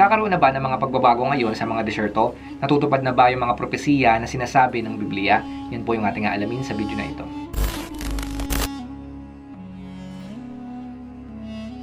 Nagkakaroon na ba ng mga pagbabago ngayon sa mga desyerto? Natutupad na ba yung mga propesiya na sinasabi ng Biblia? Yan po yung ating aalamin sa video na ito.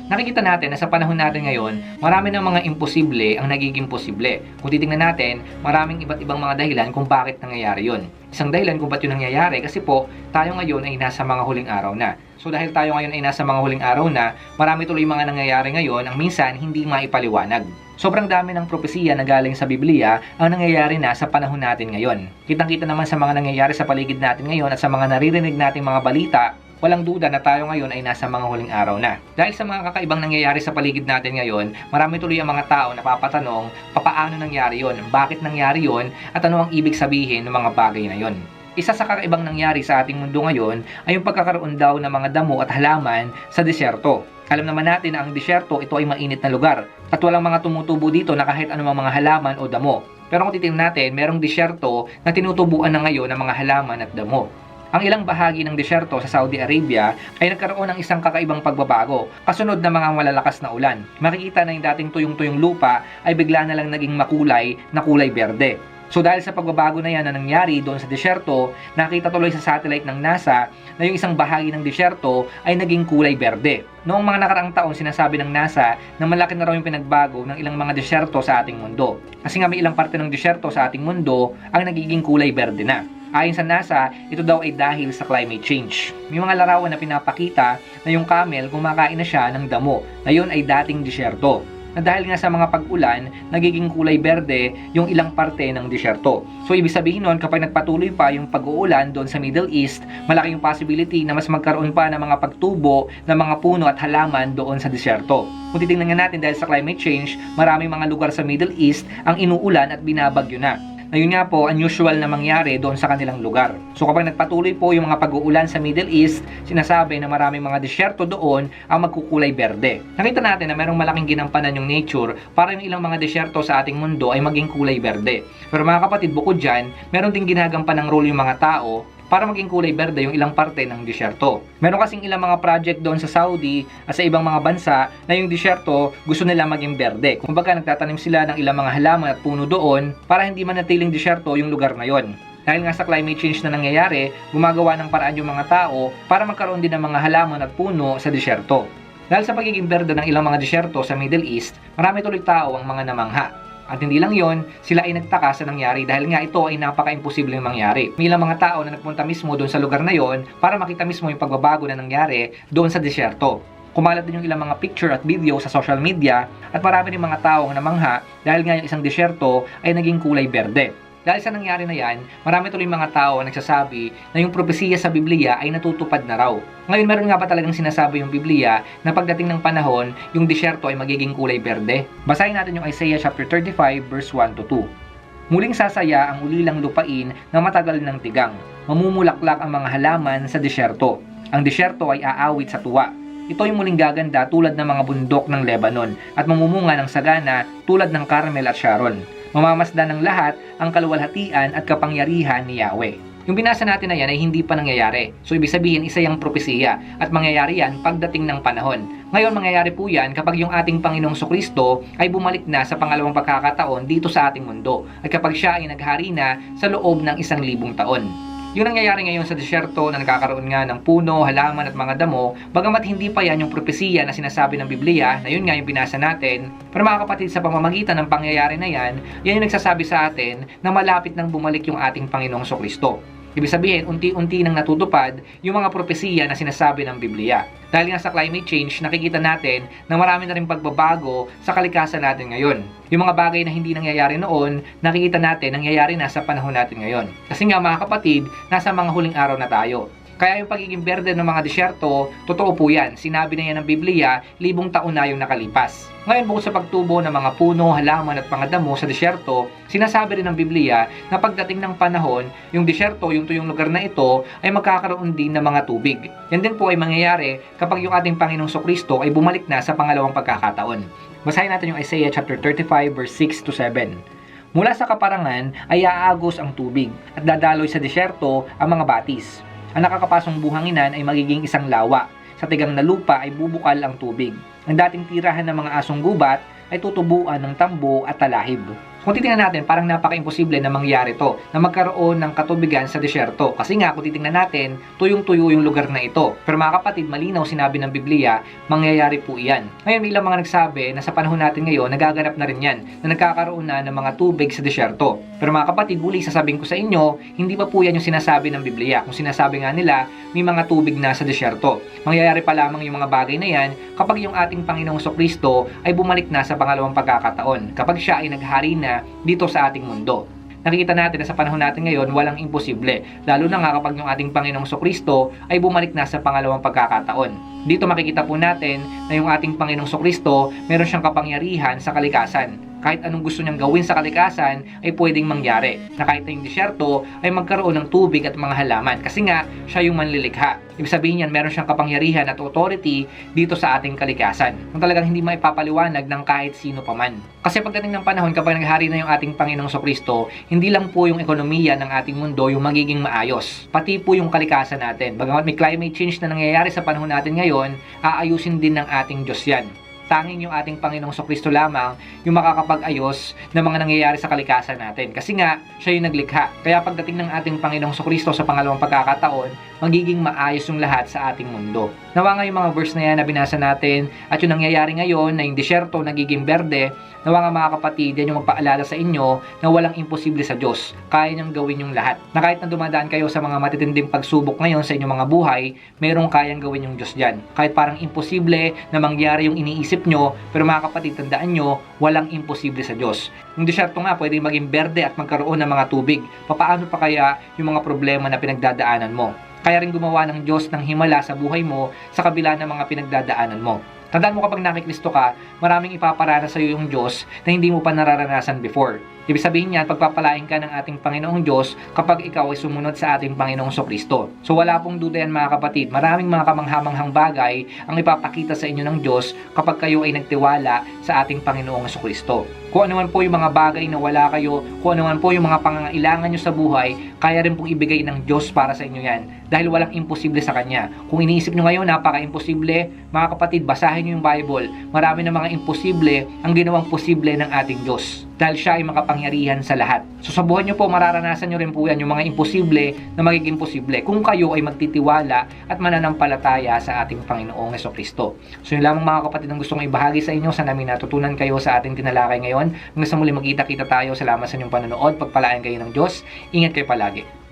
Nakikita natin na sa panahon natin ngayon, marami ng mga imposible ang nagiging posible. Kung titingnan natin, maraming iba't ibang mga dahilan kung bakit nangyayari yon. Isang dahilan kung ba't yun nangyayari kasi po, tayo ngayon ay nasa mga huling araw na. So dahil tayo ngayon ay nasa mga huling araw na, marami tuloy mga nangyayari ngayon ang minsan hindi maipaliwanag. Sobrang dami ng propesiya na galing sa Biblia ang nangyayari na sa panahon natin ngayon. Kitang-kita naman sa mga nangyayari sa paligid natin ngayon at sa mga naririnig nating mga balita walang duda na tayo ngayon ay nasa mga huling araw na. Dahil sa mga kakaibang nangyayari sa paligid natin ngayon, marami tuloy ang mga tao na papatanong, papaano nangyari yon, bakit nangyari yon, at ano ang ibig sabihin ng mga bagay na yon. Isa sa kakaibang nangyari sa ating mundo ngayon ay yung pagkakaroon daw ng mga damo at halaman sa disyerto. Alam naman natin na ang disyerto ito ay mainit na lugar at walang mga tumutubo dito na kahit anumang mga halaman o damo. Pero kung titingnan natin, merong disyerto na tinutubuan na ngayon ng mga halaman at damo. Ang ilang bahagi ng disyerto sa Saudi Arabia ay nagkaroon ng isang kakaibang pagbabago kasunod ng mga malalakas na ulan. Makikita na yung dating tuyong-tuyong lupa ay bigla na lang naging makulay na kulay berde. So dahil sa pagbabago na yan na nangyari doon sa disyerto, nakita tuloy sa satellite ng NASA na yung isang bahagi ng disyerto ay naging kulay berde. Noong mga nakaraang taon, sinasabi ng NASA na malaki na raw yung pinagbago ng ilang mga disyerto sa ating mundo. Kasi nga may ilang parte ng disyerto sa ating mundo ang nagiging kulay berde na. Ayon sa NASA, ito daw ay dahil sa climate change. May mga larawan na pinapakita na yung camel kumakain na siya ng damo na yun ay dating disyerto. Na dahil nga sa mga pag-ulan, nagiging kulay berde yung ilang parte ng disyerto. So ibig sabihin nun, kapag nagpatuloy pa yung pag-uulan doon sa Middle East, malaki yung possibility na mas magkaroon pa ng mga pagtubo ng mga puno at halaman doon sa disyerto. Kung titingnan nga natin dahil sa climate change, maraming mga lugar sa Middle East ang inuulan at binabagyo na na yun nga po unusual na mangyari doon sa kanilang lugar. So kapag nagpatuloy po yung mga pag-uulan sa Middle East, sinasabi na maraming mga disyerto doon ang magkukulay berde. Nakita natin na merong malaking ginampanan yung nature para yung ilang mga disyerto sa ating mundo ay maging kulay berde. Pero mga kapatid, bukod dyan, meron ding ginagampan ng role yung mga tao para maging kulay berde yung ilang parte ng disyerto. Meron kasing ilang mga project doon sa Saudi at sa ibang mga bansa na yung disyerto gusto nila maging berde. Kumbaga nagtatanim sila ng ilang mga halaman at puno doon para hindi manatiling disyerto yung lugar na yon. Dahil nga sa climate change na nangyayari, gumagawa ng paraan yung mga tao para magkaroon din ng mga halaman at puno sa disyerto. Dahil sa pagiging berde ng ilang mga disyerto sa Middle East, marami tuloy tao ang mga namangha. At hindi lang yon, sila ay nagtaka sa nangyari dahil nga ito ay napaka-imposibleng mangyari. May ilang mga tao na nagpunta mismo doon sa lugar na yon para makita mismo yung pagbabago na nangyari doon sa disyerto. Kumalat din yung ilang mga picture at video sa social media at marami rin mga tao ang namangha dahil nga yung isang disyerto ay naging kulay berde. Dahil sa nangyari na yan, marami tuloy mga tao nagsasabi na yung propesiya sa Biblia ay natutupad na raw. Ngayon meron nga ba talagang sinasabi yung Biblia na pagdating ng panahon, yung disyerto ay magiging kulay berde? Basahin natin yung Isaiah chapter 35 verse 1 to 2. Muling sasaya ang ulilang lupain na matagal ng tigang. Mamumulaklak ang mga halaman sa disyerto. Ang disyerto ay aawit sa tuwa. Ito ay muling gaganda tulad ng mga bundok ng Lebanon at mamumunga ng sagana tulad ng Carmel at Sharon mamamasdan ng lahat ang kaluwalhatian at kapangyarihan ni Yahweh. Yung binasa natin na yan ay hindi pa nangyayari. So ibig sabihin isa yung propesiya at mangyayari yan pagdating ng panahon. Ngayon mangyayari po yan kapag yung ating Panginoong Sokristo ay bumalik na sa pangalawang pagkakataon dito sa ating mundo at kapag siya ay naghari na sa loob ng isang libong taon. Yung nangyayari ngayon sa disyerto na nagkakaroon nga ng puno, halaman at mga damo, bagamat hindi pa yan yung propesiya na sinasabi ng Biblia, na yun nga yung binasa natin, pero mga kapatid sa pamamagitan ng pangyayari na yan, yan yung nagsasabi sa atin na malapit nang bumalik yung ating Panginoong Sokristo. Ibig sabihin, unti-unti nang natutupad yung mga propesiya na sinasabi ng Biblia. Dahil nga sa climate change, nakikita natin na marami na rin pagbabago sa kalikasan natin ngayon. Yung mga bagay na hindi nangyayari noon, nakikita natin nangyayari na sa panahon natin ngayon. Kasi nga mga kapatid, nasa mga huling araw na tayo. Kaya yung pagiging berde ng mga disyerto, totoo po yan. Sinabi na yan ng Biblia, libong taon na yung nakalipas. Ngayon bukod sa pagtubo ng mga puno, halaman at mga damo sa disyerto, sinasabi rin ng Biblia na pagdating ng panahon, yung disyerto, yung tuyong lugar na ito, ay magkakaroon din ng mga tubig. Yan din po ay mangyayari kapag yung ating Panginoong Kristo ay bumalik na sa pangalawang pagkakataon. Basahin natin yung Isaiah chapter 35 verse 6 to 7. Mula sa kaparangan ay aagos ang tubig at dadaloy sa disyerto ang mga batis. Ang nakakapasong buhanginan ay magiging isang lawa. Sa tigang na lupa ay bubukal ang tubig. Ang dating tirahan ng mga asong gubat ay tutubuan ng tambo at talahib. Kung titingnan natin, parang napaka-imposible na mangyari to, na magkaroon ng katubigan sa disyerto. Kasi nga, kung titingnan natin, tuyong-tuyo yung lugar na ito. Pero mga kapatid, malinaw sinabi ng Biblia, mangyayari po iyan. Ngayon, may ilang mga nagsabi na sa panahon natin ngayon, nagaganap na rin yan, na nagkakaroon na ng mga tubig sa disyerto. Pero mga kapatid, muli sasabihin ko sa inyo, hindi pa po yan yung sinasabi ng Biblia. Kung sinasabi nga nila, may mga tubig na sa disyerto. Mangyayari pa lamang yung mga bagay na yan kapag yung ating Panginoong Kristo ay bumalik na sa pangalawang pagkakataon. Kapag siya ay naghari na dito sa ating mundo. Nakikita natin na sa panahon natin ngayon, walang imposible. Lalo na nga kapag yung ating Panginoong Kristo ay bumalik na sa pangalawang pagkakataon. Dito makikita po natin na yung ating Panginoong Kristo meron siyang kapangyarihan sa kalikasan. Kahit anong gusto niyang gawin sa kalikasan ay pwedeng mangyari. Na kahit na yung disyerto ay magkaroon ng tubig at mga halaman. Kasi nga, siya yung manlilikha. Ibig sabihin yan, meron siyang kapangyarihan at authority dito sa ating kalikasan. Kung talagang hindi maipapaliwanag ng kahit sino pa man. Kasi pagdating ng panahon, kapag naghari na yung ating Panginoong Kristo, hindi lang po yung ekonomiya ng ating mundo yung magiging maayos. Pati po yung kalikasan natin. Bagamat may climate change na nangyayari sa panahon natin ngayon, aayusin din ng ating Diyos yan tanging yung ating Panginoong Kristo lamang yung makakapag-ayos ng mga nangyayari sa kalikasan natin. Kasi nga, siya yung naglikha. Kaya pagdating ng ating Panginoong Kristo sa pangalawang pagkakataon, magiging maayos yung lahat sa ating mundo. Nawa nga yung mga verse na yan na binasa natin at yung nangyayari ngayon na yung disyerto nagiging berde, nawa nga mga kapatid, yan yung magpaalala sa inyo na walang imposible sa Diyos. Kaya niyang gawin yung lahat. Na kahit na dumadaan kayo sa mga matitinding pagsubok ngayon sa inyong mga buhay, merong kayang gawin yung Diyos dyan. Kahit parang imposible na mangyari yung iniisip nyo, pero mga kapatid, tandaan nyo, walang imposible sa Diyos. Yung disyerto nga, pwedeng maging berde at magkaroon ng mga tubig. Papaano pa kaya yung mga problema na pinagdadaanan mo? Kaya rin gumawa ng Diyos ng himala sa buhay mo sa kabila ng mga pinagdadaanan mo. Tandaan mo kapag nakikristo ka, maraming ipaparana sa iyo yung Diyos na hindi mo pa nararanasan before. Ibig sabihin niyan, pagpapalain ka ng ating Panginoong Diyos kapag ikaw ay sumunod sa ating Panginoong Kristo. So wala pong duda yan mga kapatid, maraming mga kamanghamanghang bagay ang ipapakita sa inyo ng Diyos kapag kayo ay nagtiwala sa ating Panginoong Kristo. Kung ano man po yung mga bagay na wala kayo, kung ano man po yung mga pangangailangan nyo sa buhay, kaya rin pong ibigay ng Diyos para sa inyo yan. Dahil walang imposible sa Kanya. Kung iniisip nyo ngayon, napaka-imposible, mga kapatid, basahin nyo yung Bible. Marami na mga imposible ang ginawang posible ng ating Diyos. Dahil siya ay makapangyarihan sa lahat. So sa buhay nyo po, mararanasan nyo rin po yan, yung mga imposible na magiging posible. Kung kayo ay magtitiwala at mananampalataya sa ating Panginoong Yeso Kristo. So yun lamang mga kapatid ang gusto kong ibahagi sa inyo. Sana may natutunan kayo sa ating tinalakay ngayon. Hanggang sa muli magkita-kita tayo. Salamat sa inyong panonood. Pagpalaan kayo ng Diyos. Ingat kayo palagi.